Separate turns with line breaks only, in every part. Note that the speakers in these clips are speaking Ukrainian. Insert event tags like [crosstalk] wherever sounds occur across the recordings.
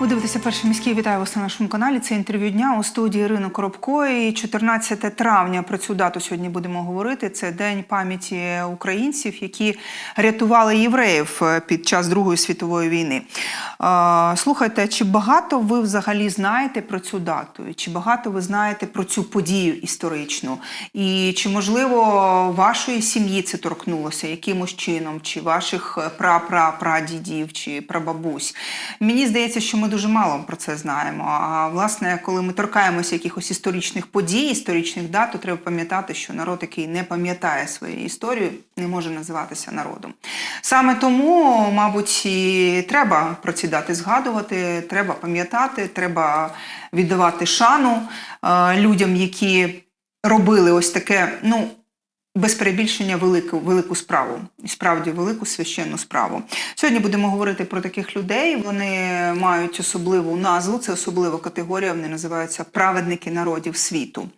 Ви дивитеся перший міський. Вітаю вас на нашому каналі. Це інтерв'ю дня у студії Ірини Коробкої. 14 травня про цю дату сьогодні будемо говорити. Це день пам'яті українців, які рятували євреїв е, під час Другої світової війни. Е, Слухайте, чи багато ви взагалі знаєте про цю дату? Чи багато ви знаєте про цю подію історичну? І чи можливо вашої сім'ї це торкнулося якимось чином, чи ваших пра-пра-прадідів, чи прабабусь? Мені здається, що ми дуже мало про це знаємо. А власне, коли ми торкаємося якихось історичних подій, історичних дат, то треба пам'ятати, що народ, який не пам'ятає свою історію, не може називатися народом. Саме тому, мабуть, і треба про ці дати згадувати, треба пам'ятати, треба віддавати шану е, людям, які робили ось таке, ну. Без перебільшення велику, велику справу, і справді велику священну справу. Сьогодні будемо говорити про таких людей. Вони мають особливу назву, це особлива категорія. Вони називаються праведники народів світу.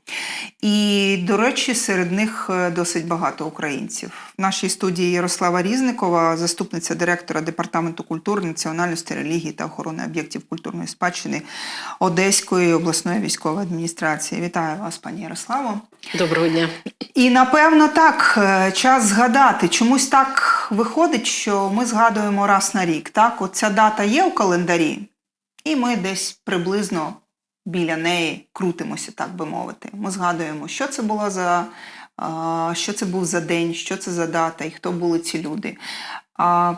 І, до речі, серед них е, досить багато українців. В нашій студії Ярослава Різникова, заступниця директора департаменту культури, національності, релігії та охорони об'єктів культурної спадщини Одеської обласної військової адміністрації. Вітаю вас, пані Ярославо.
Доброго дня.
І напевно так, е, час згадати. Чомусь так виходить, що ми згадуємо раз на рік. Так, от ця дата є у календарі, і ми десь приблизно біля неї крутимося, так би мовити. Ми згадуємо, що це було за що це був за день, що це за дата і хто були ці люди. А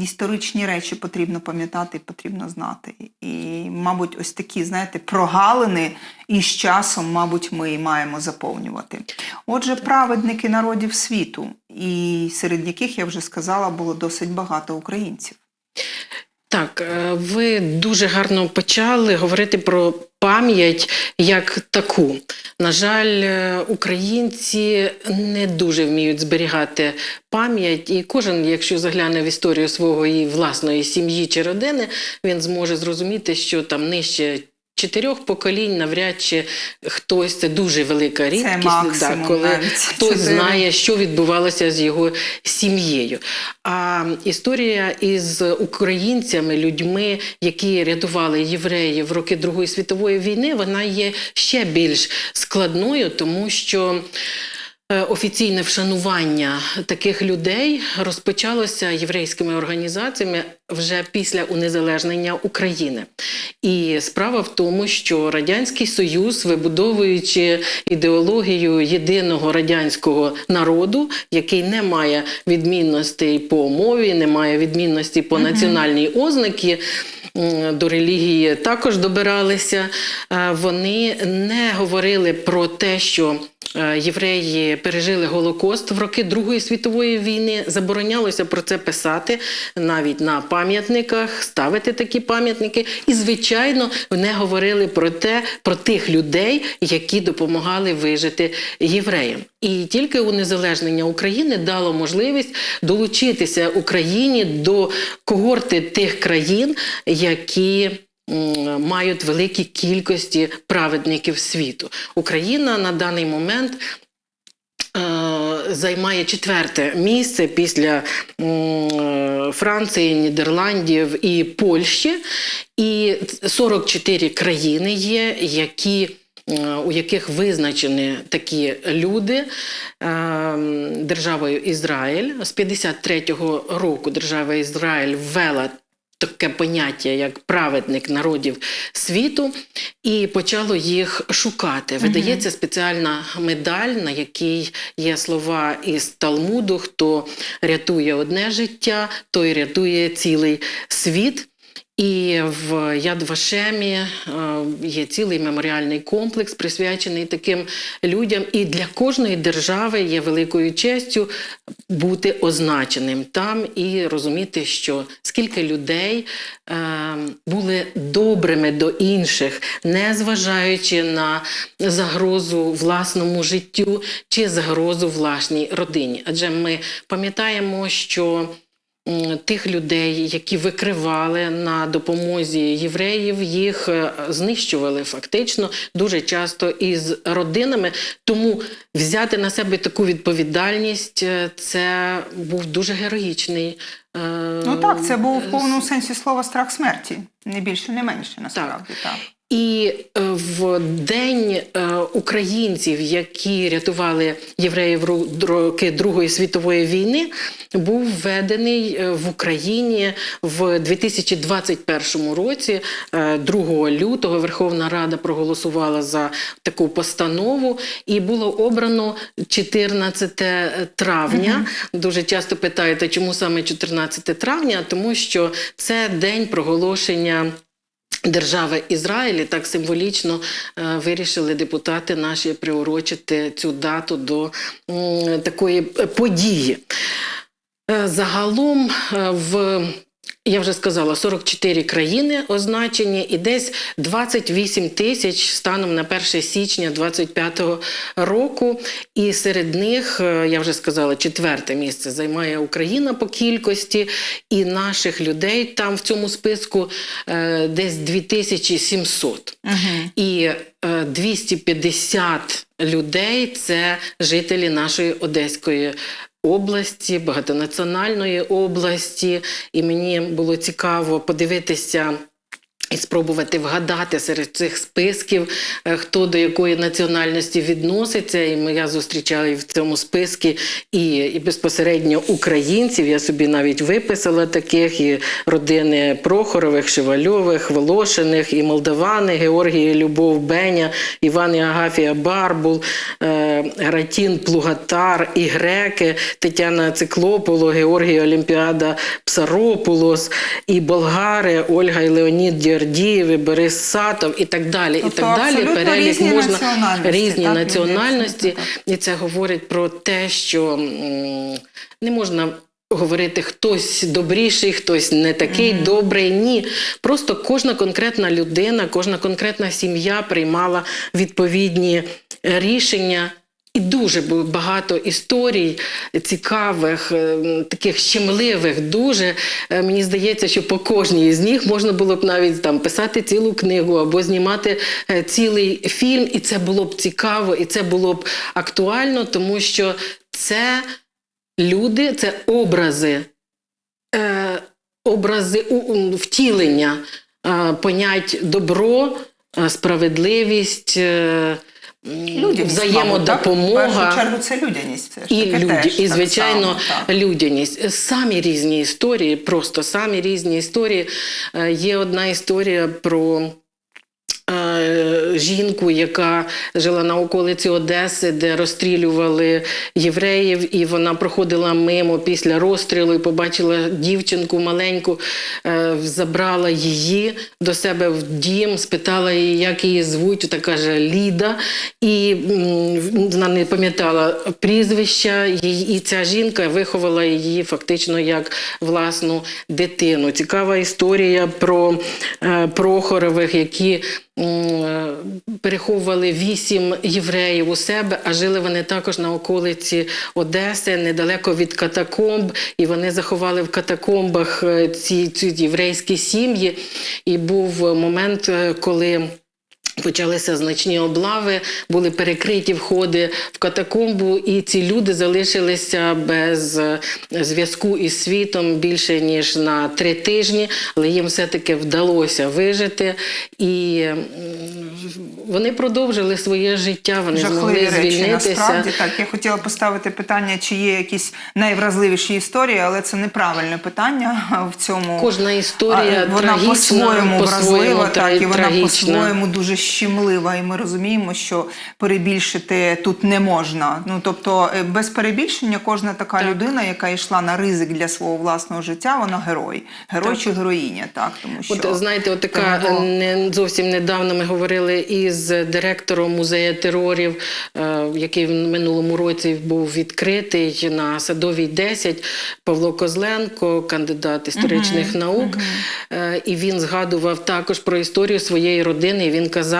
історичні речі потрібно пам'ятати, потрібно знати. І, мабуть, ось такі, знаєте, прогалини і з часом, мабуть, ми і маємо заповнювати. Отже, праведники народів світу, і серед яких я вже сказала, було досить багато українців.
Так, е, ви дуже гарно почали говорити про пам'ять як таку. На жаль, е, українці не дуже вміють зберігати пам'ять, і кожен, якщо загляне в історію свого і власної сім'ї чи родини, він зможе зрозуміти, що там нижче. Чотирьох поколінь навряд чи хтось це дуже велика рідкість,
максимум
коли
навіть
хтось знає, що відбувалося з його сім'єю. А історія із українцями, людьми, які рятували євреїв в роки Другої світової війни, вона є ще більш складною, тому що. Е, Офіційне вшанування таких людей розпочалося єврейськими організаціями вже після унезалежнення України. І справа в тому, що Радянський Союз, вибудовуючи ідеологію єдиного радянського народу, який не має відмінностей по мові, не має відмінностей по національній ознаки. До релігії також добиралися. е, Вони не говорили про те, що євреї пережили Голокост в роки Другої світової війни. Заборонялося про це писати навіть на пам'ятниках, ставити такі пам'ятники. І, звичайно, не говорили про те, про тих людей, які допомагали вижити євреям. І тільки унезалежнення України дало можливість долучитися Україні до когорти тих країн, які мають великі кількості праведників світу. Україна на даний момент. е, Займає четверте місце після Франції, Нідерландів і Польщі, і 44 країни є, які е, у яких визначені такі люди е, державою Ізраїль з 53-го року держава Ізраїль ввела таке поняття як праведник народів світу, і почало їх шукати. Видається спеціальна медаль, на якій є слова із Талмуду: хто рятує одне життя, той рятує цілий світ. І в Яд Вашемі е, є цілий меморіальний комплекс, присвячений таким людям. І для кожної держави є великою честю бути означеним там і розуміти, що скільки людей е, були добрими до інших, не зважаючи на загрозу власному життю чи загрозу власній родині. Адже ми пам'ятаємо, що тих людей, які викривали на допомозі євреїв, їх е, знищували фактично дуже часто із родинами. Тому взяти на себе таку відповідальність е, це був дуже героїчний. е,
Ну так, це був в повному сенсі слова страх смерті. Не більше, не менше, насправді. Так.
І е, в день е, українців, які рятували євреїв роки Другої світової війни, був введений е, в Україні в 2021 році. Е, 2 лютого Верховна Рада проголосувала за таку постанову, і було обрано 14 травня. Дуже часто питаєте, чому саме 14 травня? Тому що це день проголошення. Держави Ізраїлі так символічно е, вирішили депутати наші приурочити цю дату до такої е, події. Е, Загалом в я вже сказала, 44 країни означені, і десь 28 тисяч станом на 1 січня 2025 року. І серед них, е, я вже сказала, четверте місце займає Україна по кількості, і наших людей там в цьому списку е, десь 2700.
Угу.
І е, 250 людей це жителі нашої Одеської області, багатонаціональної області. І мені було цікаво подивитися. І спробувати вгадати серед цих списків, е, хто до якої національності відноситься. І ми- я зустрічала і в цьому списку і, і безпосередньо українців. Я собі навіть виписала таких і родини Прохорових, Шевальових, Волошиних, і Молдавани, Георгії Любов Беня, Іван і Агафія Барбул, е, Гратін Плугатар, і греки, Тетяна Циклополо, Георгій Олімпіада Псаропулос, і болгари, Ольга і Леонід Діардієви, Борис Сатов і так далі.
Тобто
і так далі. Перелік
різні
можна
національності,
різні
так,
національності, і це говорить про те, що не можна. Говорити хтось добріший, хтось не такий добрий. Ні. Просто кожна конкретна людина, кожна конкретна сім'я приймала відповідні рішення. І дуже багато історій цікавих, е, таких щемливих. Дуже Е, мені здається, що по кожній з них можна було б навіть там писати цілу книгу або знімати е, цілий фільм, і це було б цікаво, і це було б актуально, тому що це люди, це образи, е, образи втілення понять добро, справедливість.
Людяність,
взаємодопомога.
В першу чергу це людяність. Це
І, люді,
теж,
і
так
звичайно,
само, так.
людяність. Самі різні історії, просто самі різні історії. Е, Є одна історія про. Е, Жінку, яка жила на околиці Одеси, де розстрілювали євреїв, і вона проходила мимо після розстрілу і побачила дівчинку маленьку, е, забрала її до себе в дім, спитала її, як її звуть. Та каже Ліда, і вона не пам'ятала прізвища. І ця жінка виховала її фактично як власну дитину. Цікава історія про е, Прохорових, які переховували вісім євреїв у себе, а жили вони також на околиці Одеси, недалеко від катакомб, і вони заховали в катакомбах е, ці, ці єврейські сім'ї. І був момент, е, коли. Почалися значні облави, були перекриті входи в катакомбу, і ці люди залишилися без зв'язку із світом більше ніж на три тижні, але їм все-таки вдалося вижити. І вони продовжили своє життя, вони
Жахливі
змогли
речі,
звільнитися.
насправді так. Я хотіла поставити питання, чи є якісь найвразливіші історії, але це неправильне питання в цьому.
Кожна історія
А, вона
трагічна,
по-своєму
по-своєму
вразлива, так, і вона по-своєму дуже щемлива. І ми розуміємо, що перебільшити тут не можна. Ну тобто, е, без перебільшення кожна така
Так.
людина, яка йшла на ризик для свого власного життя, вона герой, герой
Так.
чи героїня, так тому що
От знаєте, от така
того-
не зовсім недавно ми говорили із директором музею терорів, е, який в минулому році був відкритий на Садовій 10, Павло Козленко, кандидат історичних наук. Е, І він згадував також про історію своєї родини. І він казав: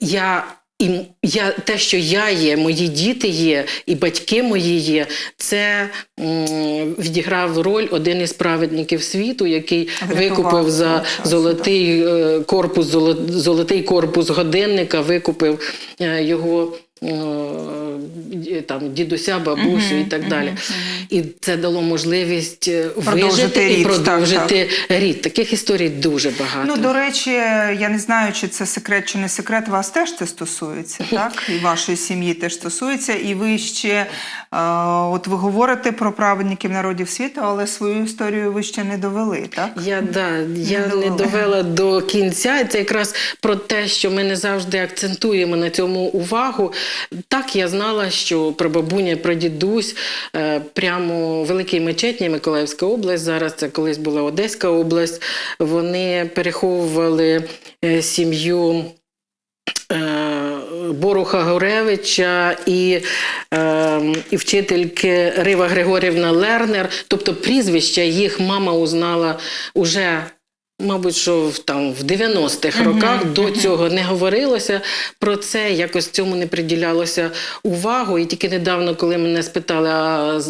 Я І я, те, що я є, мої діти є, і батьки мої є, це м, відіграв роль один із праведників світу, який
Врятував
викупив за золотий е, корпус, золо- золотий корпус годинника, викупив е, його. Е, Там дідуся, бабусю і так далі. І це дало можливість е,
Продовжити
вижити
рід,
і
так,
продовжити рід. Таких історій дуже багато.
Ну, до речі, я не знаю, чи це секрет, чи не секрет. Вас теж це стосується, [laughs] так? І вашої сім'ї теж стосується. І ви ще, е, от ви говорите про праведників народів світу, але свою історію ви ще не довели, так?
Я да я не
довела.
довела до кінця. І це якраз про те, що ми не завжди акцентуємо на цьому увагу. Так я знала, що прабабуня, прадідусь е, прямо великій мечетні Миколаївська область. Зараз це колись була Одеська область. Вони переховували е, сім'ю. е, Боруха Горевича і, е, і вчительки Рива Григорівна Лернер. Тобто прізвища їх мама узнала уже. Мабуть, що в там в 90-х роках до цього не говорилося про це, якось цьому не приділялося увагу. І тільки недавно, коли мене спитали, а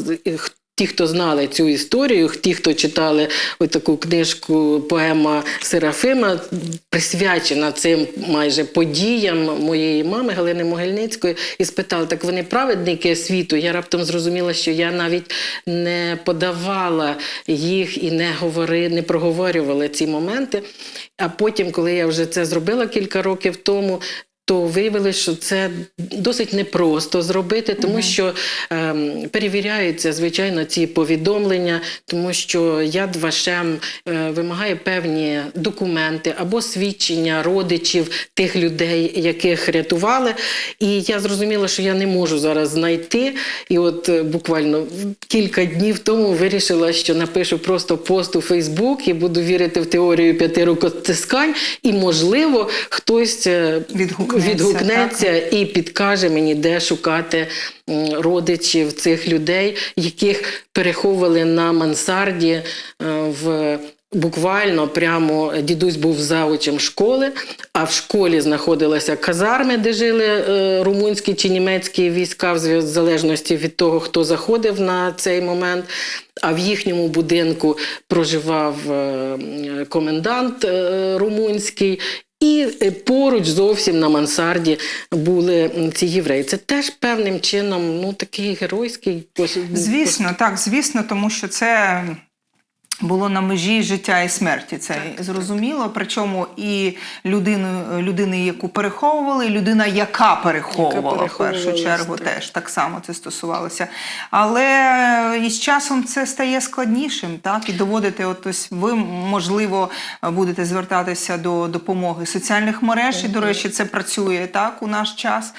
ті, хто знали цю історію, ті, хто читали таку книжку поема Серафима, присвячена цим майже подіям моєї мами Галини Могильницької, і спитали, так вони праведники світу. Я раптом зрозуміла, що я навіть не подавала їх і не говори, не проговорювала ці моменти. А потім, коли я вже це зробила кілька років тому. То виявилось, що це досить непросто зробити, тому що ем, перевіряються, звичайно, ці повідомлення, тому що Яд Вашем е, вимагає певні документи або свідчення родичів тих людей, яких рятували. І я зрозуміла, що я не можу зараз знайти. І от е, буквально кілька днів тому вирішила, що напишу просто пост у Фейсбук і буду вірити в теорію п'яти рукостискань, і можливо хтось е,
Відгукнеться,
відгукнеться і підкаже мені, де шукати родичів цих людей, яких переховували на мансарді е, в. Буквально прямо дідусь був заучем школи, а в школі знаходилися казарми, де жили е, румунські чи німецькі війська, в залежності від того, хто заходив на цей момент. А в їхньому будинку проживав е, комендант е, румунський. І е, поруч зовсім на мансарді були ці євреї. Це теж певним чином ну, такий геройський
Звісно, так, звісно, тому що це. Було на межі життя і смерті, це зрозуміло. Причому і людину, людини, яку переховували, і людина, яка переховувала, в першу чергу,
так.
теж так само це стосувалося. Але із часом це стає складнішим, так і доводити. От ось ви можливо будете звертатися до допомоги соціальних мереж. І до речі, це працює так у наш час.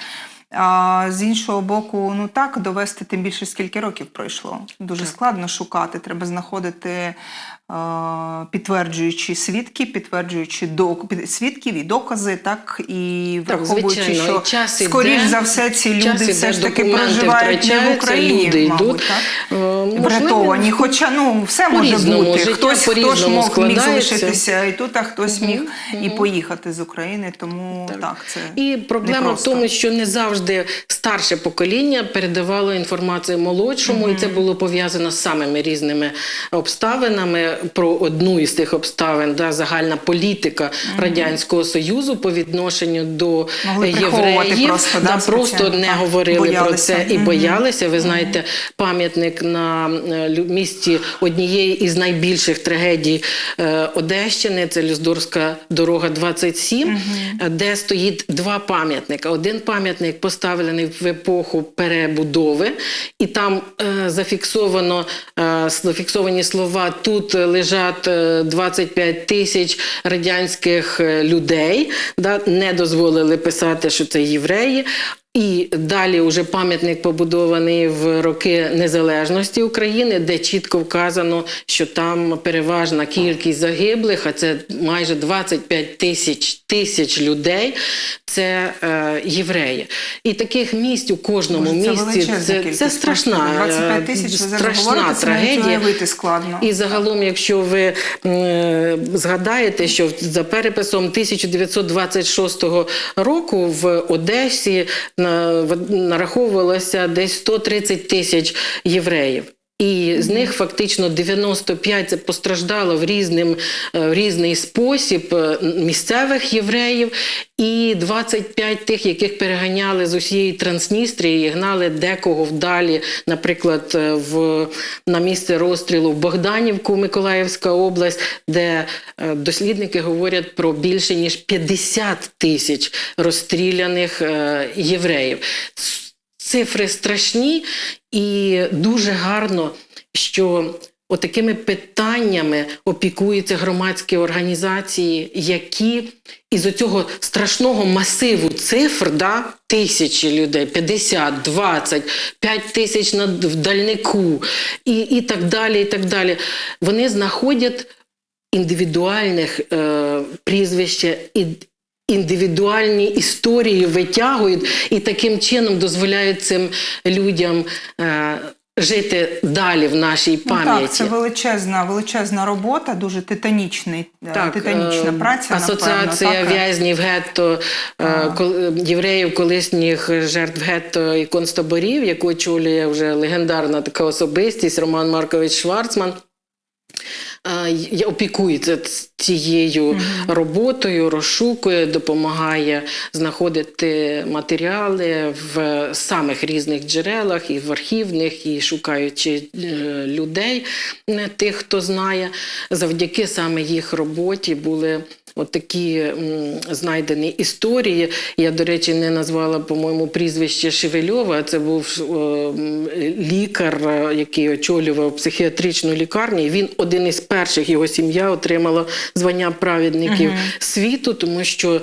А з іншого боку, ну так довести тим більше скільки років пройшло. Дуже складно шукати. Треба знаходити е, підтверджуючі свідки, підтверджуючи док... свідків і докази, так і
Так,
враховуючи,
звичайно,
що
і час
скоріш
іде,
за все ці люди
іде,
все ж таки проживають не в Україні,
люди
мабуть,
йдуть.
так?
Е, можливо,
Врятовані. Хоча ну все може бути.
життя
Хтось, хтось
по-різному
мог міг залишитися і тут, а хтось міг і поїхати з України. Тому так, це
І проблема
непросто.
в тому, що не завжди старше покоління передавало інформацію молодшому, і це було пов'язано з самими різними обставинами. Про одну із тих обставин, да, загальна політика Радянського Союзу по відношенню до
Могли
євреїв,
просто, да,
да, просто не
так,
говорили про це і
Мгм.
боялися. Ви знаєте, пам'ятник на е, місці однієї із найбільших трагедій е, Одещини, це Люздорська дорога 27, е, де стоїть два пам'ятника. Один пам'ятник поставлений в епоху перебудови, і там е, зафіксовано е, зафіксовані слова: тут лежать е, 25 тисяч радянських е, людей, да, не дозволили писати, що це євреї. І далі вже пам'ятник побудований в роки незалежності України, де чітко вказано, що там переважна кількість загиблих, а це майже 25 тисяч тисяч людей. Це е, євреї. І таких місць у кожному
Боже, це
місці це, це страшна, е,
25 тисяч, ви
страшна
говорите, це
трагедія.
уявити складно.
І загалом, якщо ви е, згадаєте, що за переписом 1926 року в Одесі нараховувалося десь 130 тисяч євреїв. І з них фактично 95 це постраждало в, різним, е, в різний спосіб е, місцевих євреїв, і 25 тих, яких переганяли з усієї Трансністрії, і гнали декого вдалі, наприклад, е, в, на місце розстрілу в Богданівку, Миколаївська область, де дослідники говорять про більше ніж 50 тисяч розстріляних євреїв. Цифри страшні і дуже гарно, що отакими питаннями опікуються громадські організації, які із оцього страшного масиву цифр, да, тисячі людей, 50, 20, 5 тисяч на, дальнику і, і так далі, і так далі, вони знаходять індивідуальних е, прізвища індивідуальні історії витягують і таким чином дозволяють цим людям е, жити далі в нашій
Ну,
пам'яті.
так, це величезна, величезна робота, дуже титанічний, е, титанічна
е,
праця.
Асоціація
напевно,
в'язнів гетто, е, кол- євреїв, колишніх жертв гетто і концтаборів, яку очолює вже легендарна така особистість Роман Маркович Шварцман. Опікується цією роботою, розшукує, допомагає знаходити матеріали в самих різних джерелах, і в архівних, і шукаючи е, людей, е, тих, хто знає. Завдяки саме їх роботі були от такі знайдені історії. Я, до речі, не назвала, по-моєму, прізвище Шевельова. Це був е, лікар, е, який очолював психіатричну лікарню. Він один із перших, його сім'я отримала звання праведників світу, тому що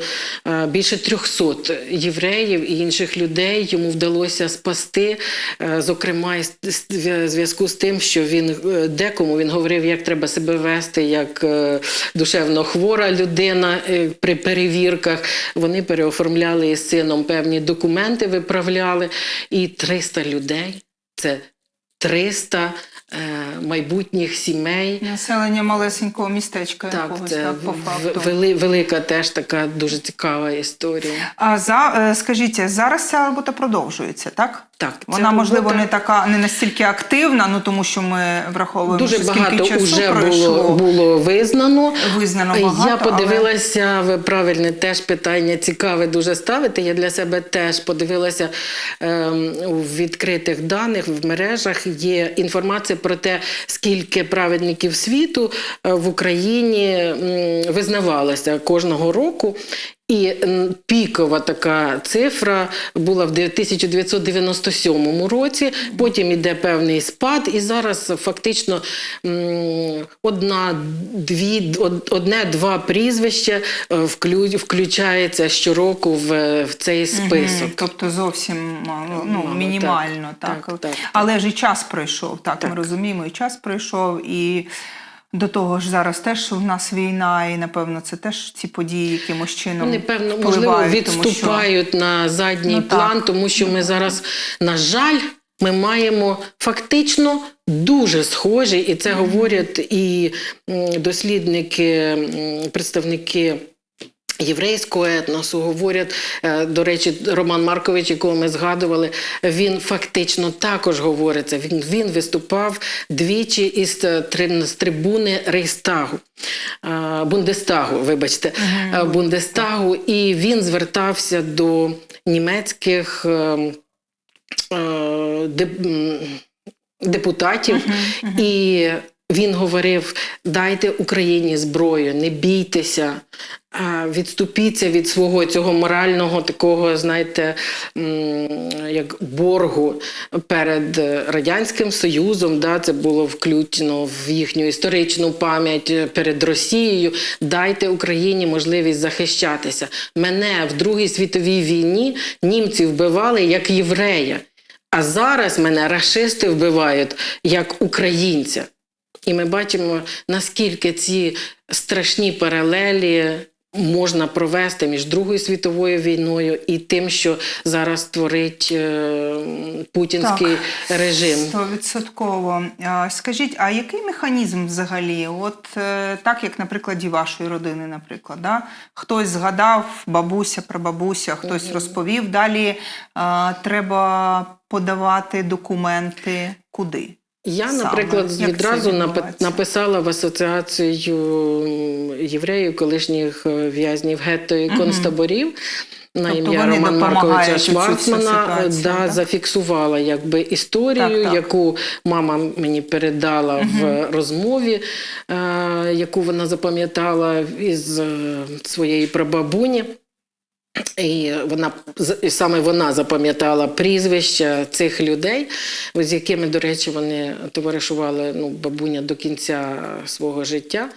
е, більше 300 євреїв і інших людей йому вдалося спасти. Зокрема, в зв'язку з тим, що він декому він говорив, як треба себе вести, як душевно хвора людина е, при перевірках. Вони переоформляли із сином певні документи, виправляли. І 300 людей це 300 е, майбутніх сімей.
Населення малесенького містечка
Так,
якогось,
це
так, по факту.
вели, велика теж така дуже цікава історія.
А за, е, скажіть, зараз ця робота продовжується, так?
Так, ця
Вона, можливо, не така, не настільки активна, ну тому що ми враховуємо,
Дуже
що скільки
багато
часу
вже
пройшло.
було, було визнано.
Визнано
Я
багато, але-
подивилася, ви правильне теж питання цікаве дуже ставите. Я для себе теж подивилася ем, у відкритих даних в мережах. Є інформація про те, скільки праведників світу е, в Україні визнавалося кожного року. І пікова така цифра була в 1997 році. Потім іде певний спад, і зараз фактично одна, дві, одне-два прізвища е, включається щороку в, в цей список.
Тобто зовсім мало, ну,
Мало,
мінімально, так.
так, так, так.
Але ж і час пройшов, так, ми розуміємо, і час пройшов, і до того ж зараз теж в нас війна, і напевно це теж ці події якимось чином
Вони, певно, можливо,
відступають тому що-
на задній
Ну, так.
план, тому що ми зараз, на жаль, ми маємо фактично дуже схожі, і це говорять і дослідники, представники. Єврейського етносу. Говорять, е, до речі, Роман Маркович, якого ми згадували, він фактично також говориться. Він, він виступав двічі із е, з трибуни Рейхстагу, е, Бундестагу, вибачте, е, Бундестагу, і він звертався до німецьких е, е, деп- м, депутатів і він говорив: дайте Україні зброю, не бійтеся, відступіться від свого цього морального такого, знаєте, як боргу перед Радянським Союзом. Да, це було включено в їхню історичну пам'ять перед Росією. Дайте Україні можливість захищатися. Мене в Другій світовій війні німці вбивали як єврея. А зараз мене рашисти вбивають як українця. І ми бачимо, наскільки ці страшні паралелі можна провести між Другою світовою війною і тим, що зараз творить е, путінський режим.
Стовідсотково. Скажіть, а який механізм взагалі? От е, так, як на прикладі вашої родини, наприклад, да? хтось згадав бабуся, прабабуся, хтось розповів. Далі а, треба подавати документи куди?
Я, наприклад,
Як
відразу написала в асоціацію євреїв, колишніх е, в'язнів гетто і концтаборів. На
Тобто
ім'я
вони
Роман Марковича Шварцмана
ситуацію,
да,
так?
зафіксувала якби історію,
Так, так.
яку мама мені передала в розмові, е, яку вона запам'ятала із е, своєї прабабуні. І вона і саме вона запам'ятала прізвища цих людей, з якими, до речі, вони товаришували ну, бабуня до кінця свого життя.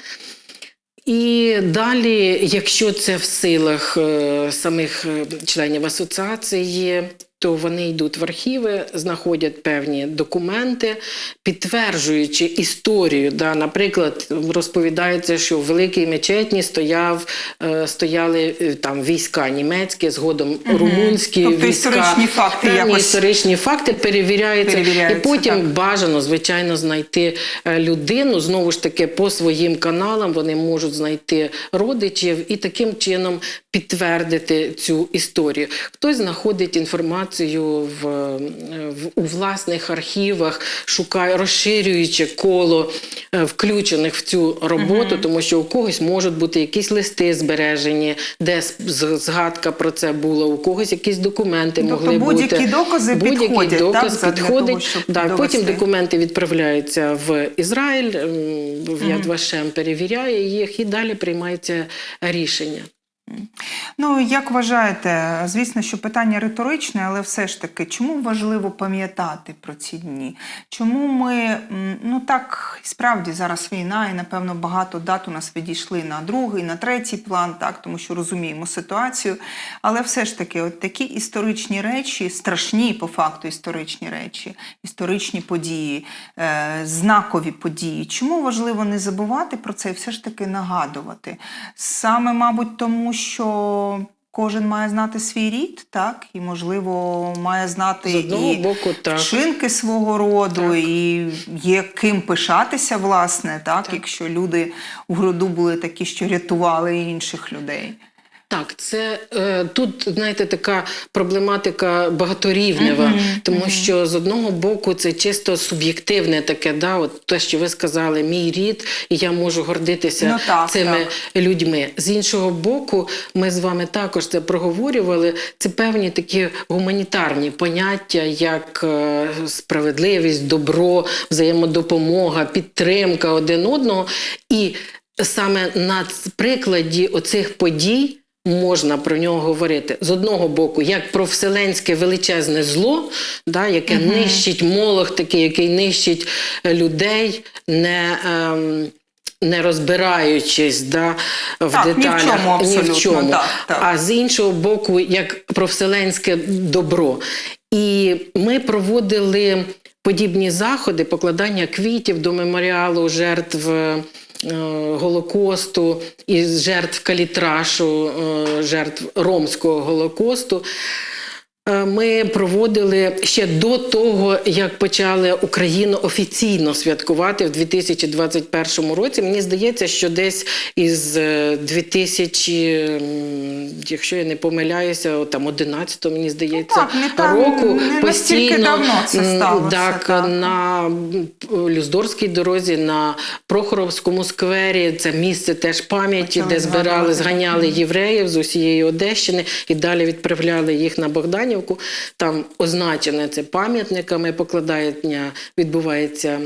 І далі, якщо це в силах е, самих е, членів асоціації, то вони йдуть в архіви, знаходять певні документи, підтверджуючи історію. Да, наприклад, розповідається, що в Великій мечетні стояв, е, стояли е, там війська німецькі, згодом румунські
Тобто
війська.
історичні факти
Певні
якось
історичні факти перевіряються,
перевіряються,
і потім
так.
бажано, звичайно, знайти е, людину. Знову ж таки, по своїм каналам вони можуть знайти родичів і таким чином підтвердити цю історію. Хтось знаходить інформацію в, е, в у власних архівах, шукає, розширюючи коло е, включених в цю роботу, тому що у когось можуть бути якісь листи збережені, де згадка про це була, у когось якісь документи
Тобто
могли
будь-які
бути.
докази
Будь-який
підходять,
доказ
задля
підходить.
того, довести?
потім документи відправляються в Ізраїль, в Яд Вашем перевіряє їх і далі приймається рішення.
Ну, як вважаєте, звісно, що питання риторичне, але все ж таки, чому важливо пам'ятати про ці дні? Чому ми, ну так, справді зараз війна, і напевно багато дат у нас відійшли на другий, на третій план, так, тому що розуміємо ситуацію. Але все ж таки, от такі історичні речі, страшні по факту історичні речі, історичні події, е, знакові події. Чому важливо не забувати про це і все ж таки нагадувати? Саме, мабуть, тому що кожен має знати свій рід, так, і, можливо, має знати і
боку, так.
вчинки свого роду,
Так.
і є ким пишатися, власне, так, якщо люди в роду були такі, що рятували інших людей.
Так, це е, тут, знаєте, така проблематика багаторівнева, тому що з одного боку це чисто суб'єктивне таке, да, от те, що ви сказали, мій рід, і я можу гордитися
Ну, так,
цими
так.
людьми. З іншого боку, ми з вами також це проговорювали. Це певні такі гуманітарні поняття, як е, справедливість, добро, взаємодопомога, підтримка один одного. І саме на прикладі оцих подій. Можна про нього говорити з одного боку, як про вселенське величезне зло, да, яке нищить молох, такий, який нищить е, людей, не, ем, не розбираючись да, в
Так, ні в чому абсолютно,
в чому.
так, так.
А з іншого боку, як про вселенське добро. І ми проводили подібні заходи, покладання квітів до меморіалу жертв. Е, Голокосту і жертв калітрашу, е, жертв ромського голокосту. Е, Ми проводили ще до того, як почали Україну офіційно святкувати в 2021 році. Мені здається, що десь із е, 2000, якщо я не помиляюся, там 11 мені здається,
Ну так, не так,
року
не
постійно
давно це сталося,
Так,
так.
на Люздорській дорозі, на Прохоровському сквері. Це місце теж пам'яті, де збирали, зганяли євреїв з усієї Одещини і далі відправляли їх на Богданів. Євгенівку. Там означене це пам'ятниками, покладання відбувається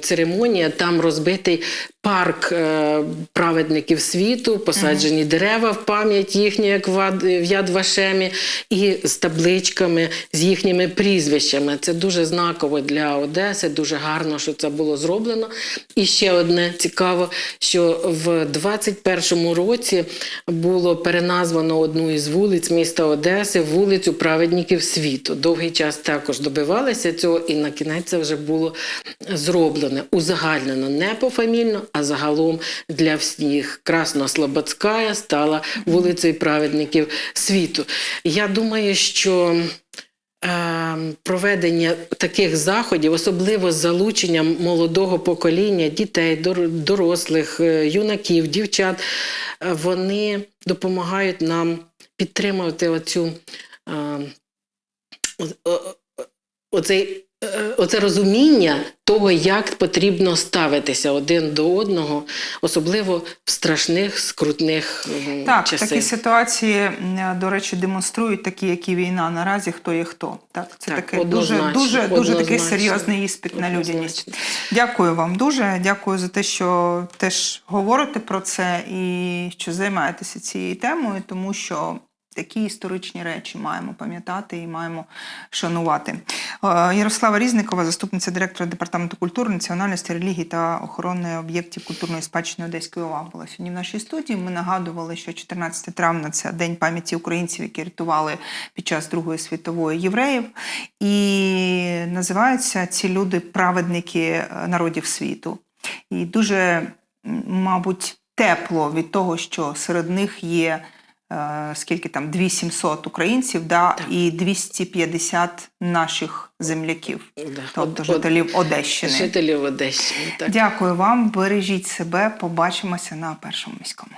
церемонія. Там розбитий парк е, праведників світу, посаджені дерева в пам'ять їхні, як в Ад- в Яд Вашемі, і з табличками з їхніми прізвищами. Це дуже знаково для Одеси. Дуже гарно, що це було зроблено. І ще одне цікаво, що в 21-му році було переназвано одну із вулиць міста Одеси вулицю праведників світу. Довгий час також добивалися цього, і на кінець це вже було зроблено, узагальнено не пофамільно, а загалом для всіх. Краснослободська стала вулицею праведників світу. Я думаю, що. е, Проведення таких заходів, особливо з залученням молодого покоління, дітей, дорослих, е, юнаків, дівчат, е, вони допомагають нам підтримувати оцю оцей, е, оце розуміння того, як потрібно ставитися один до одного, особливо в страшних, скрутних
Так,
часи.
такі ситуації, до речі, демонструють такі, які війна наразі, хто є хто. Так, це
Так,
таке дуже, дуже, дуже такий серйозний іспит на людяність. Дякую вам дуже. Дякую за те, що теж говорите про це і що займаєтеся цією темою, тому що. Такі історичні речі маємо пам'ятати і маємо шанувати. Е, Ярослава Різникова, заступниця директора департаменту культури, національності, релігії та охорони об'єктів культурної спадщини Одеської ОВА була сьогодні в нашій студії. Ми нагадували, що 14 травня це день пам'яті українців, які рятували під час Другої світової євреїв. І називаються ці люди праведники е, народів світу. І дуже, мабуть, тепло від того, що серед них є скільки там 2700 українців, да, і 250 наших земляків,
Да.
тобто
От-
жителів Одещини.
Жителів Одещини. Так.
Дякую вам, бережіть себе. Побачимося на першому міському.